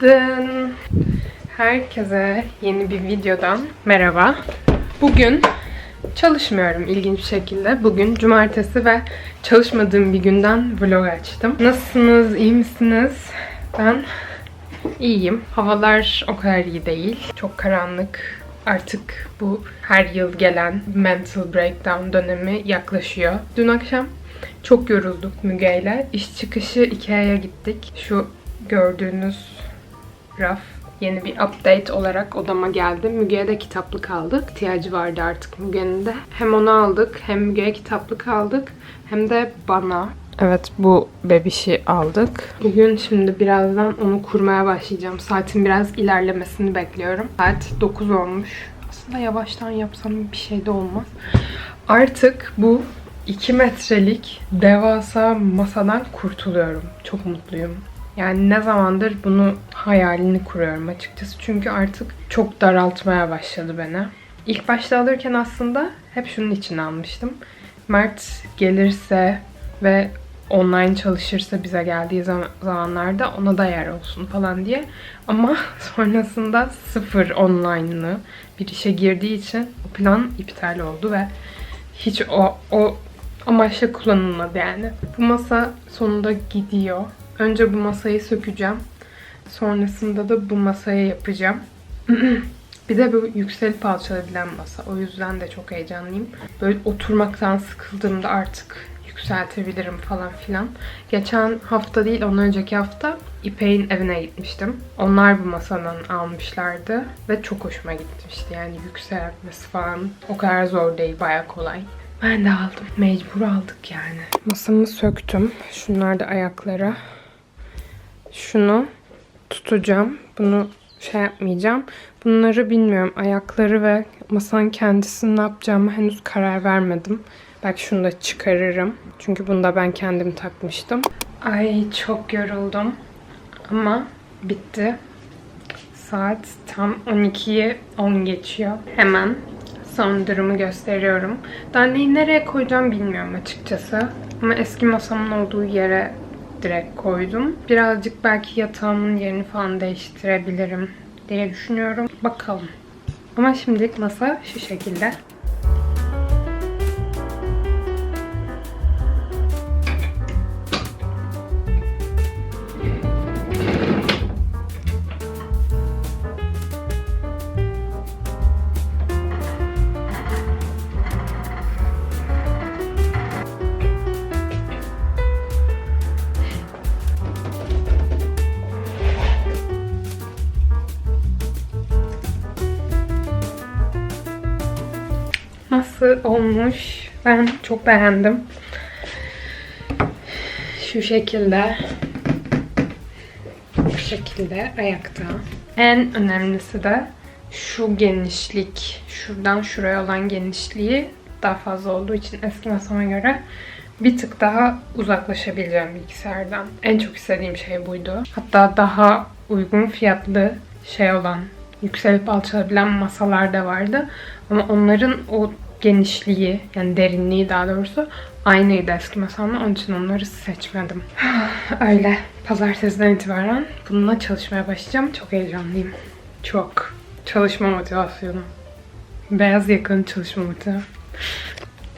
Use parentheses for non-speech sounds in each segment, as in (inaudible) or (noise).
Günaydın. Herkese yeni bir videodan merhaba. Bugün çalışmıyorum ilginç bir şekilde. Bugün cumartesi ve çalışmadığım bir günden vlog açtım. Nasılsınız? iyi misiniz? Ben iyiyim. Havalar o kadar iyi değil. Çok karanlık. Artık bu her yıl gelen mental breakdown dönemi yaklaşıyor. Dün akşam çok yorulduk Müge ile. İş çıkışı Ikea'ya gittik. Şu gördüğünüz raf yeni bir update olarak odama geldi. Müge'ye de kitaplık aldık. İhtiyacı vardı artık Müge'nin de. Hem onu aldık hem Müge'ye kitaplık aldık hem de bana. Evet bu bebişi aldık. Bugün şimdi birazdan onu kurmaya başlayacağım. Saatin biraz ilerlemesini bekliyorum. Saat 9 olmuş. Aslında yavaştan yapsam bir şey de olmaz. Artık bu 2 metrelik devasa masadan kurtuluyorum. Çok mutluyum. Yani ne zamandır bunu hayalini kuruyorum açıkçası. Çünkü artık çok daraltmaya başladı beni. İlk başta alırken aslında hep şunun için almıştım. Mert gelirse ve online çalışırsa bize geldiği zaman- zamanlarda ona da yer olsun falan diye. Ama (laughs) sonrasında sıfır online'lı bir işe girdiği için o plan iptal oldu ve hiç o, o amaçla kullanılmadı yani. Bu masa sonunda gidiyor. Önce bu masayı sökeceğim. Sonrasında da bu masaya yapacağım. (clears throat) bir de bu yükselip alçalabilen masa. O yüzden de çok heyecanlıyım. Böyle oturmaktan sıkıldığımda artık yükseltebilirim falan filan. Geçen hafta değil, ondan önceki hafta İpek'in evine gitmiştim. Onlar bu masadan almışlardı ve çok hoşuma gitmişti. Yani yükselmesi falan o kadar zor değil, baya kolay. Ben de aldım. Mecbur aldık yani. Masamı söktüm. Şunlar da ayakları. Şunu tutacağım. Bunu şey yapmayacağım. Bunları bilmiyorum. Ayakları ve masanın kendisini ne yapacağımı henüz karar vermedim. Belki şunu da çıkarırım. Çünkü bunu da ben kendim takmıştım. Ay çok yoruldum. Ama bitti. Saat tam 12'yi 10 geçiyor. Hemen son durumu gösteriyorum. Daha neyi nereye koyacağım bilmiyorum açıkçası. Ama eski masamın olduğu yere direkt koydum. Birazcık belki yatağımın yerini falan değiştirebilirim diye düşünüyorum. Bakalım. Ama şimdilik masa şu şekilde. Ben çok beğendim. Şu şekilde. Bu şekilde ayakta. En önemlisi de şu genişlik. Şuradan şuraya olan genişliği daha fazla olduğu için eski masama göre bir tık daha uzaklaşabileceğim bilgisayardan. En çok istediğim şey buydu. Hatta daha uygun fiyatlı şey olan yükselip alçalabilen masalar da vardı. Ama onların o genişliği yani derinliği daha doğrusu aynıydı eski masamla. Onun için onları seçmedim. (sighs) Öyle. Pazartesiden itibaren bununla çalışmaya başlayacağım. Çok heyecanlıyım. Çok. Çalışma motivasyonu. Beyaz yakalı çalışma motivasyonu.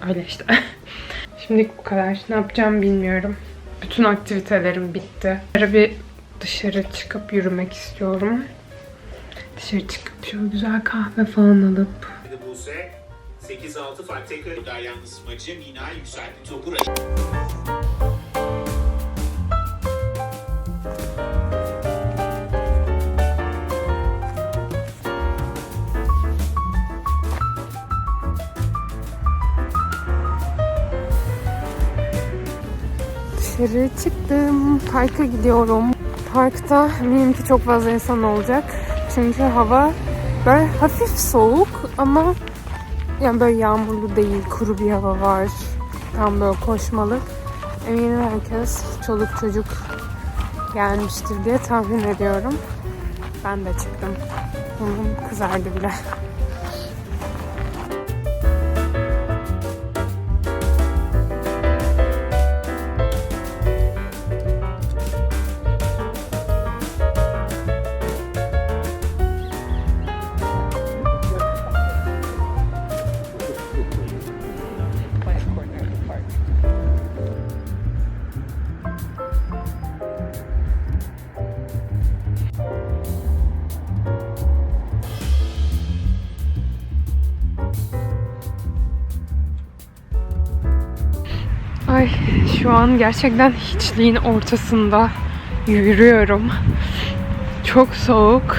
(sighs) Öyle işte. (laughs) Şimdilik bu kadar. Ne yapacağım bilmiyorum. Bütün aktivitelerim bitti. Ara bir dışarı çıkıp yürümek istiyorum. Dışarı çıkıp şöyle güzel kahve falan alıp Buse 8-6 fark tekrar der yalnız maçı Mina yükseltti topu Dışarı çıktım. Parka gidiyorum. Parkta eminim ki çok fazla insan olacak. Çünkü hava böyle hafif soğuk ama yani böyle yağmurlu değil, kuru bir hava var. Tam böyle koşmalık. Eminim herkes çoluk çocuk gelmiştir diye tahmin ediyorum. Ben de çıktım. Burnum kızardı bile. Ay şu an gerçekten hiçliğin ortasında yürüyorum. Çok soğuk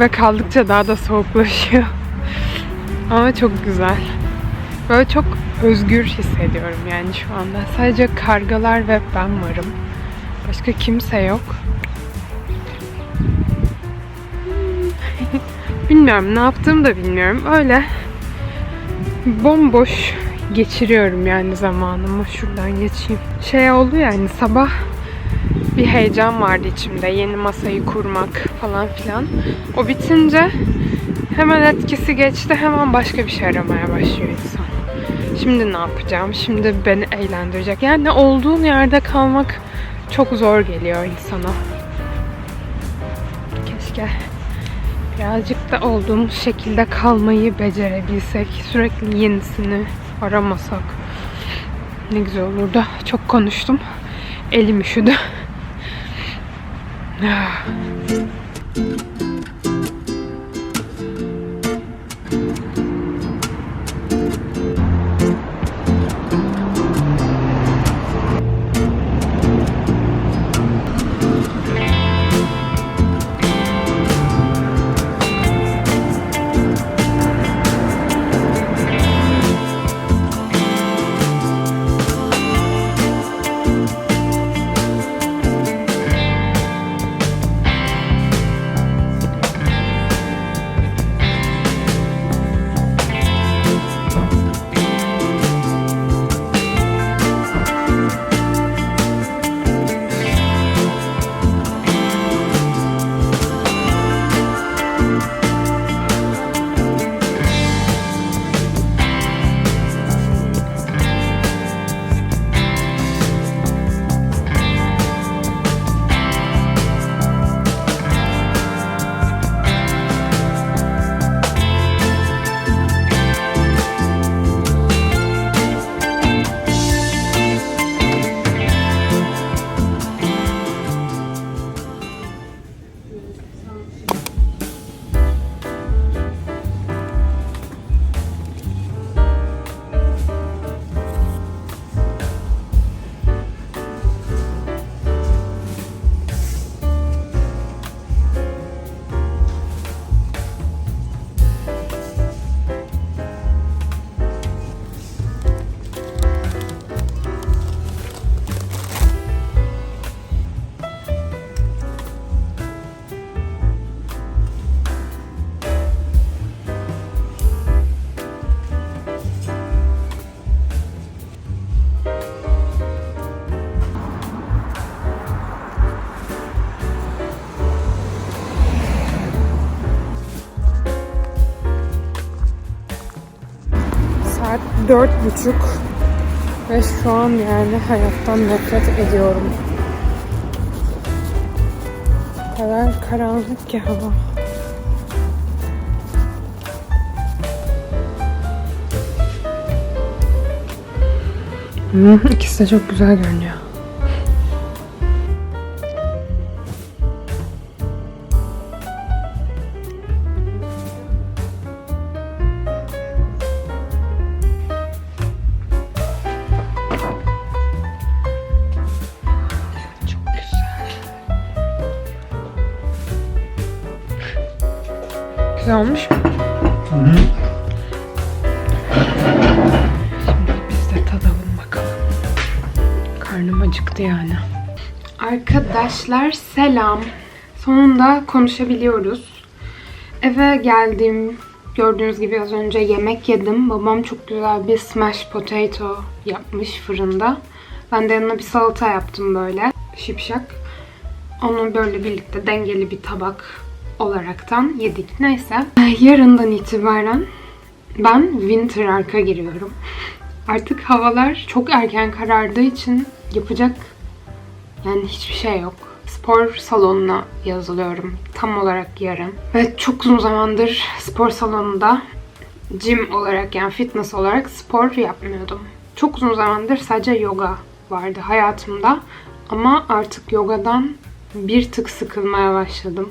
ve kaldıkça daha da soğuklaşıyor. (laughs) Ama çok güzel. Böyle çok özgür hissediyorum yani şu anda. Sadece kargalar ve ben varım. Başka kimse yok. (laughs) bilmiyorum ne yaptığımı da bilmiyorum. Öyle bomboş geçiriyorum yani zamanımı. Şuradan geçeyim. Şey oldu yani sabah bir heyecan vardı içimde. Yeni masayı kurmak falan filan. O bitince hemen etkisi geçti. Hemen başka bir şey aramaya başlıyor insan. Şimdi ne yapacağım? Şimdi beni eğlendirecek. Yani olduğun yerde kalmak çok zor geliyor insana. Keşke birazcık da olduğumuz şekilde kalmayı becerebilsek. Sürekli yenisini aramasak. Ne güzel olurdu. Çok konuştum. Elim üşüdü. Dört buçuk ve şu an yani hayattan nefret ediyorum. O kadar karanlık ki hava. Hmm, ikisi de çok güzel görünüyor. Arkadaşlar selam. Sonunda konuşabiliyoruz. Eve geldim. Gördüğünüz gibi az önce yemek yedim. Babam çok güzel bir smash potato yapmış fırında. Ben de yanına bir salata yaptım böyle. Şipşak. Onu böyle birlikte dengeli bir tabak olaraktan yedik. Neyse. Yarından itibaren ben winter arka giriyorum. Artık havalar çok erken karardığı için yapacak yani hiçbir şey yok. Spor salonuna yazılıyorum tam olarak yarın. Ve çok uzun zamandır spor salonunda gym olarak yani fitness olarak spor yapmıyordum. Çok uzun zamandır sadece yoga vardı hayatımda. Ama artık yogadan bir tık sıkılmaya başladım.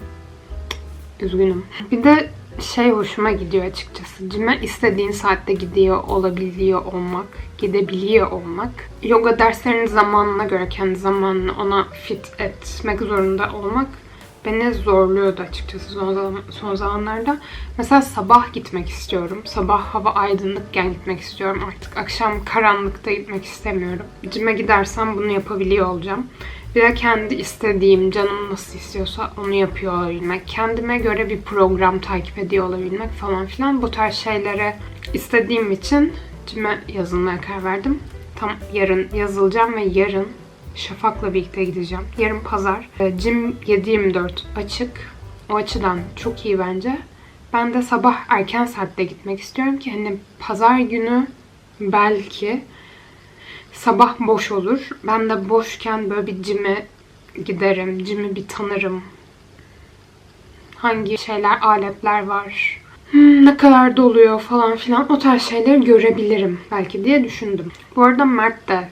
Üzgünüm. Bir de şey hoşuma gidiyor açıkçası. Cime istediğin saatte gidiyor olabiliyor olmak, gidebiliyor olmak. Yoga derslerinin zamanına göre kendi zamanını ona fit etmek zorunda olmak beni zorluyordu açıkçası son, zaman- son zamanlarda. Mesela sabah gitmek istiyorum. Sabah hava aydınlıkken gitmek istiyorum artık. Akşam karanlıkta gitmek istemiyorum. Cime gidersem bunu yapabiliyor olacağım. Bir kendi istediğim, canım nasıl istiyorsa onu yapıyor olabilmek. Kendime göre bir program takip ediyor olabilmek falan filan. Bu tarz şeylere istediğim için cime yazılmaya karar verdim. Tam yarın yazılacağım ve yarın Şafak'la birlikte gideceğim. Yarın pazar. E, Gym 7-24 açık. O açıdan çok iyi bence. Ben de sabah erken saatte gitmek istiyorum ki hani pazar günü belki sabah boş olur. Ben de boşken böyle bir cime giderim. Cimi bir tanırım. Hangi şeyler, aletler var. Hmm, ne kadar doluyor falan filan o tarz şeyleri görebilirim belki diye düşündüm. Bu arada Mert de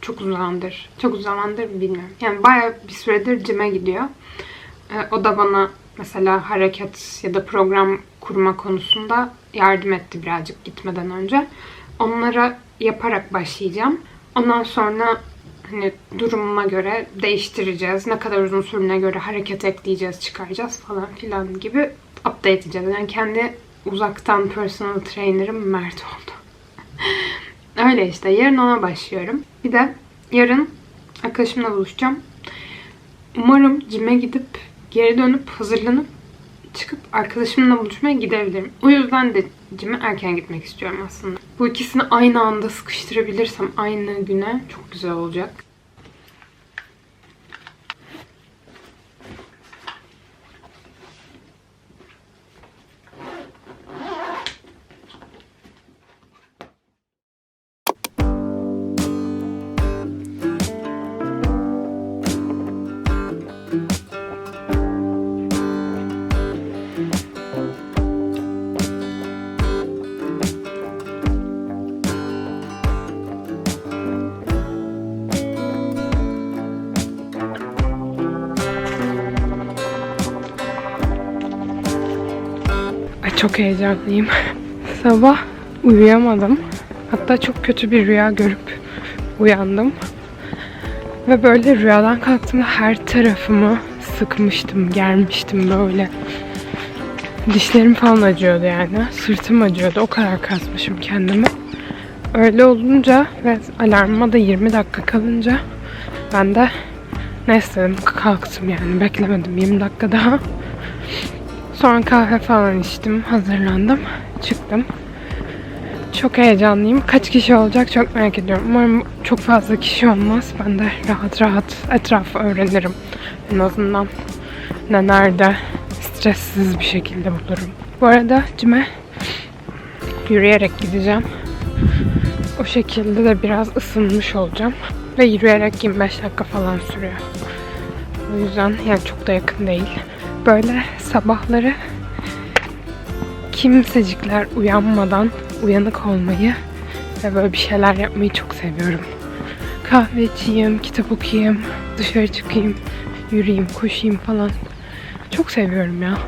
çok uzun zamandır, çok uzun zamandır bilmiyorum. Yani bayağı bir süredir cime gidiyor. Ee, o da bana mesela hareket ya da program kurma konusunda yardım etti birazcık gitmeden önce. Onlara yaparak başlayacağım. Ondan sonra hani durumuma göre değiştireceğiz. Ne kadar uzun sürene göre hareket ekleyeceğiz, çıkaracağız falan filan gibi update edeceğiz. Yani kendi uzaktan personal trainer'ım Mert oldu. (laughs) Öyle işte. Yarın ona başlıyorum. Bir de yarın arkadaşımla buluşacağım. Umarım cime gidip geri dönüp hazırlanıp çıkıp arkadaşımla buluşmaya gidebilirim. O yüzden de cime erken gitmek istiyorum aslında. Bu ikisini aynı anda sıkıştırabilirsem aynı güne çok güzel olacak. Çok heyecanlıyım. (laughs) Sabah uyuyamadım. Hatta çok kötü bir rüya görüp uyandım. Ve böyle rüyadan kalktığımda her tarafımı sıkmıştım, germiştim böyle. Dişlerim falan acıyordu yani. Sırtım acıyordu. O kadar kasmışım kendimi. Öyle olunca ve alarmıma da 20 dakika kalınca ben de neyse dedim kalktım yani. Beklemedim 20 dakika daha. Sonra kahve falan içtim, hazırlandım, çıktım. Çok heyecanlıyım. Kaç kişi olacak çok merak ediyorum. Umarım çok fazla kişi olmaz. Ben de rahat rahat etrafı öğrenirim. En azından ne nerede stressiz bir şekilde bulurum. Bu arada cime yürüyerek gideceğim. O şekilde de biraz ısınmış olacağım. Ve yürüyerek 25 dakika falan sürüyor. O yüzden yani çok da yakın değil. Böyle sabahları kimsecikler uyanmadan uyanık olmayı ve böyle bir şeyler yapmayı çok seviyorum. Kahve içeyim, kitap okuyayım, dışarı çıkayım, yürüyeyim, koşayım falan. Çok seviyorum ya.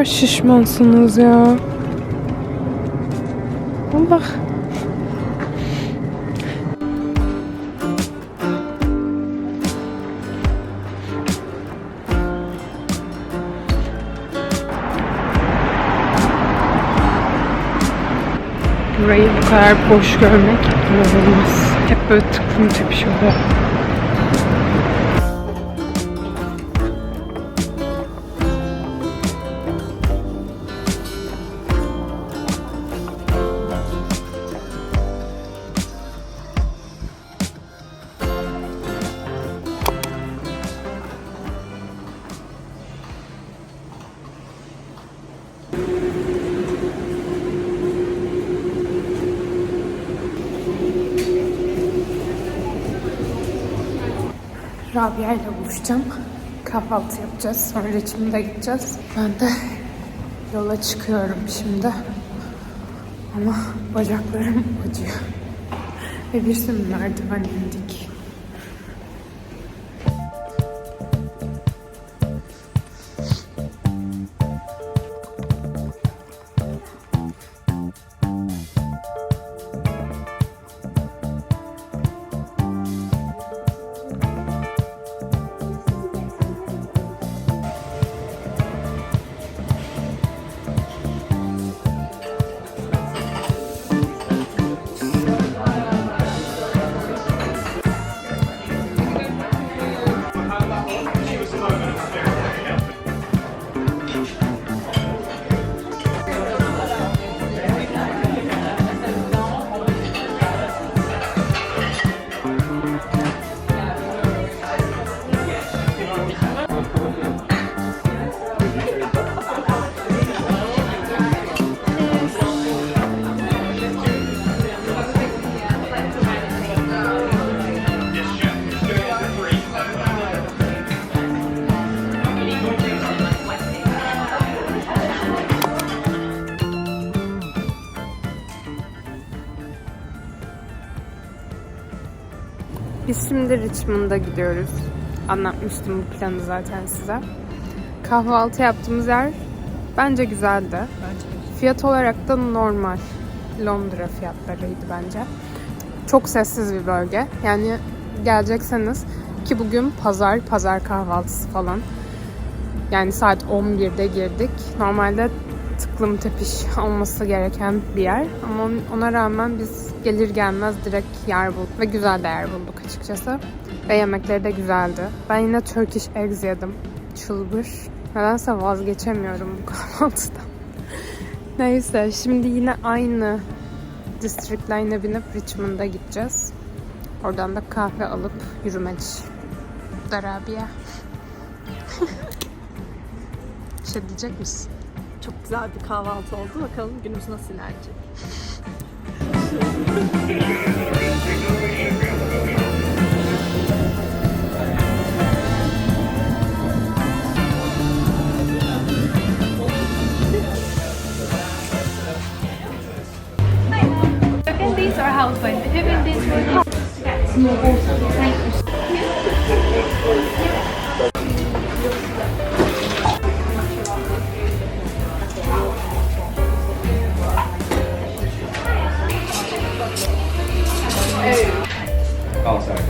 Kadar şişmansınız ya. Allah. Burayı bu kadar boş görmek inanılmaz. Hep böyle tıklım tepiş oluyor. Rabia ile buluşacağım. Kahvaltı yapacağız. Sonra Richmond'a gideceğiz. Ben de yola çıkıyorum şimdi. Ama bacaklarım acıyor. Ve bir sürü merdiven indik. Biz şimdi Richmond'a gidiyoruz. Anlatmıştım bu planı zaten size. Kahvaltı yaptığımız yer bence güzeldi. Fiyat olarak da normal. Londra fiyatlarıydı bence. Çok sessiz bir bölge. Yani gelecekseniz ki bugün pazar, pazar kahvaltısı falan. Yani saat 11'de girdik. Normalde tıklım tepiş olması gereken bir yer. Ama on- ona rağmen biz gelir gelmez direkt yer bulduk. Ve güzel de yer bulduk açıkçası. Ve yemekleri de güzeldi. Ben yine Turkish eggs yedim. Çılbır. Nedense vazgeçemiyorum bu (laughs) kahvaltıdan. Neyse şimdi yine aynı District Line'e binip Richmond'a gideceğiz. Oradan da kahve alıp yürümeç. Darabiye. (laughs) bir şey diyecek misin? Çok güzel bir kahvaltı oldu. Bakalım günümüz nasıl ilerleyecek. These are husband, if these were Oh, sorry.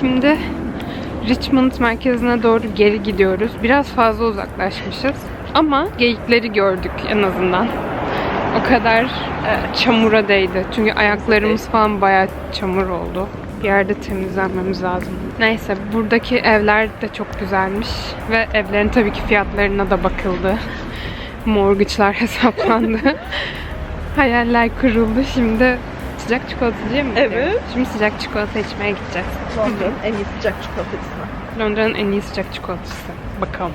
Şimdi Richmond merkezine doğru geri gidiyoruz. Biraz fazla uzaklaşmışız. Ama geyikleri gördük en azından. O kadar e, çamura değdi. Çünkü ayaklarımız falan bayağı çamur oldu. Bir yerde temizlenmemiz lazım. Neyse buradaki evler de çok güzelmiş. Ve evlerin tabii ki fiyatlarına da bakıldı. Mortgage'lar (laughs) hesaplandı. (laughs) Hayaller kuruldu. Şimdi sıcak çikolatacıya mı gidiyoruz? Evet. Şimdi sıcak çikolata içmeye gideceğiz. Londra'nın en iyi sıcak çikolatası. Londra'nın en iyi sıcak çikolatası. Bakalım.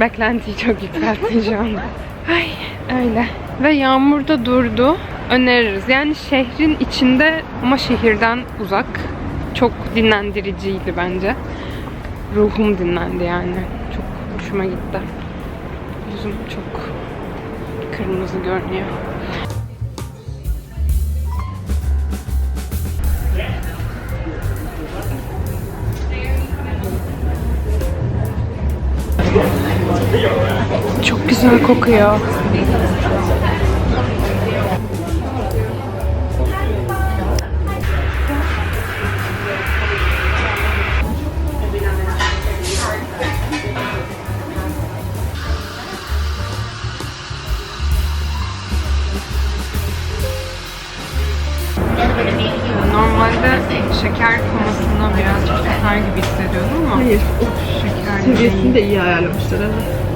Beklentiyi çok yükselttin şu anda. Ay öyle. Ve yağmur da durdu. Öneririz. Yani şehrin içinde ama şehirden uzak. Çok dinlendiriciydi bence. Ruhum dinlendi yani. Çok hoşuma gitti. Yüzüm çok kırmızı görünüyor. Çok güzel kokuyor. Normalde şeker komasına birazcık tutar gibi hissediyordum ama Hayır. şeker Seviyesini de iyi ayarlamışlar evet.